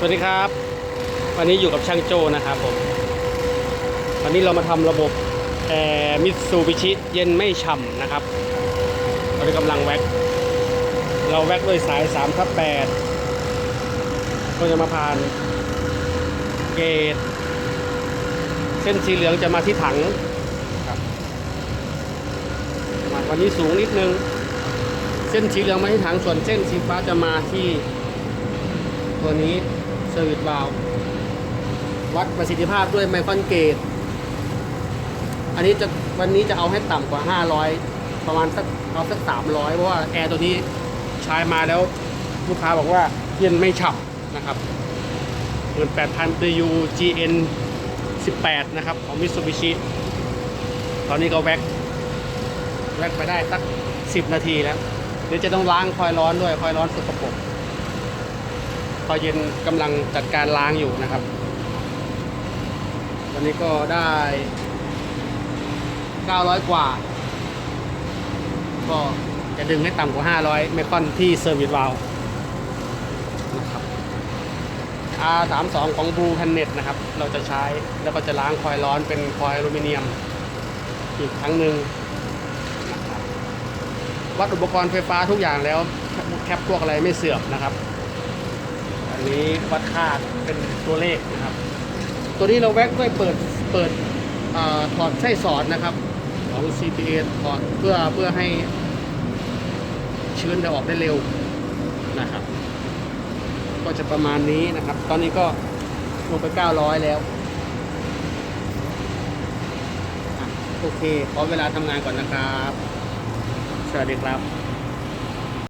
สวัสดีครับ วันนี้อยู่กับช่างโจนะครับผม วันนี้เรามาทำระบบแอร์มิตซูบิชิเย็นไม่ฉ่ำนะครับเรากำลังแว็ก เราแว็กด้วยสาย3ทับ8ก็จะมาผ่านเกตเส้นสีเหลืองจะมาที่ถังครับวันนี้สูงนิดนึง เส้นสีเหลืองมาที่ถังส่วนเส้นสีฟ้าจะมาที่ตัวนี้ เซอร์วิสวาลวัดประสิทธิภาพด้วยไมคอนเกต อันนี้จะวันนี้จะเอาให้ต่ำกว่า 500 ประมาณสักเอาสัก 300 เพราะว่าแอร์ตัวนี้ใช้มาแล้วลูกค้าบอกว่าเย็นไม่ฉ่ำนะครับเงิน8,000 PU GN 18 นะครับ ของ Mitsubishi ตอนนี้ก็แว็กแว็กไปได้สัก 10 นาทีแล้ว เดี๋ยวจะต้องล้างคอยร้อนด้วยคอยร้อนสกปรก พอเย็นกำลังจัดการล้างอยู่นะครับ วันนี้ก็ได้ 900 กว่า ก็จะดึงให้ต่ำกว่า 500 ไม่ค่อนที่เซอร์วิสวาลนะครับ R32 ของ Blue Planet นะครับ เราจะใช้แล้วก็จะล้างคอยร้อนเป็นคอยอลูมิเนียม อีกครั้งหนึ่งวัดอุปกรณ์ไฟฟ้าทุกอย่างแล้วแคปพวกอะไรไม่เสื่อมนะครับ อันนี้วัดค่าเป็นตัวเลขนะครับ ตัวนี้เราแว็กด้วยเปิดเปิดอาถอดไส้สอดนะครับ ของ CPA ถอดเพื่อเพื่อให้ชื้นจะออกได้เร็วนะครับ ก็จะประมาณนี้นะครับ ตอนนี้ก็ลงไป 900 แล้วอโอเค ขอเวลาทำงานก่อนนะครับ สวัสดีครับ